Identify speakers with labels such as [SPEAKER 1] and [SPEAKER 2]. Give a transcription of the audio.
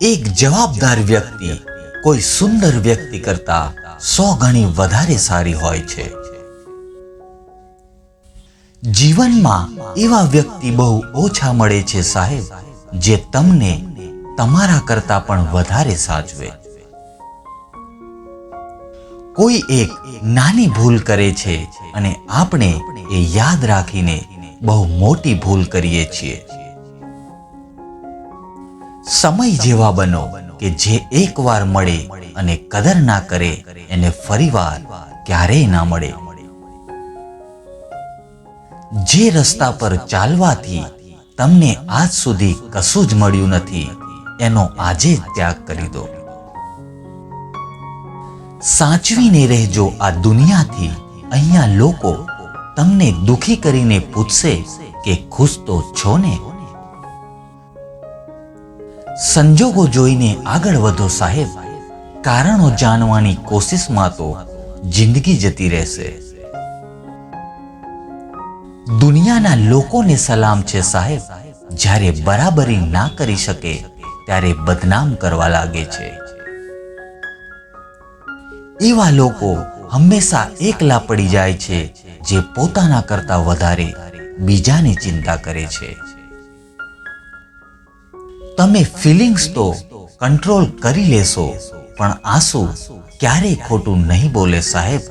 [SPEAKER 1] એક જવાબદાર વ્યક્તિ કોઈ સુંદર વ્યક્તિ કરતા સો ગણી વધારે સારી હોય છે. જીવનમાં એવા વ્યક્તિ બહુ ઓછા મળે છે સાહેબ, જે તમને તમારા કરતા પણ વધારે સાચવે. કોઈ એક નાની ભૂલ કરે છે અને આપણે એ યાદ રાખીને બહુ મોટી ભૂલ કરીએ છીએ. સમય જેવા બનો કે જે એકવાર મળે અને કદર ના કરે, એને ફરીવાર ક્યારેય ના મળે. જે રસ્તા પર ચાલવાથી તમને આજ સુધી કશું જ મળ્યું નથી, એનો આજે ત્યાગ કરી દો. સાચવીને રહેજો આ દુનિયાથી. અહીંયા લોકો તમને દુખી કરીને પૂછશે કે ખુશ તો છો ને? સંજોગો જોઈને આગળ વધો સાહેબ. કારણો જાણવાની કોશિશમાં તો જિંદગી જતી રહેશે. દુનિયાના લોકોને સલામ છે સાહેબ. જ્યારે બરાબરી ના કરી શકે, ત્યારે બદનામ કરવા લાગે છે. એવા લોકો હંમેશા એકલા પડી જાય છે, જે પોતાના કરતા વધારે બીજાની ચિંતા કરે છે. તમે ફિલિંગ્સ તો કંટ્રોલ કરી લેશો પણ આંસુ ક્યારેય ખોટું નહીં બોલે સાહેબ.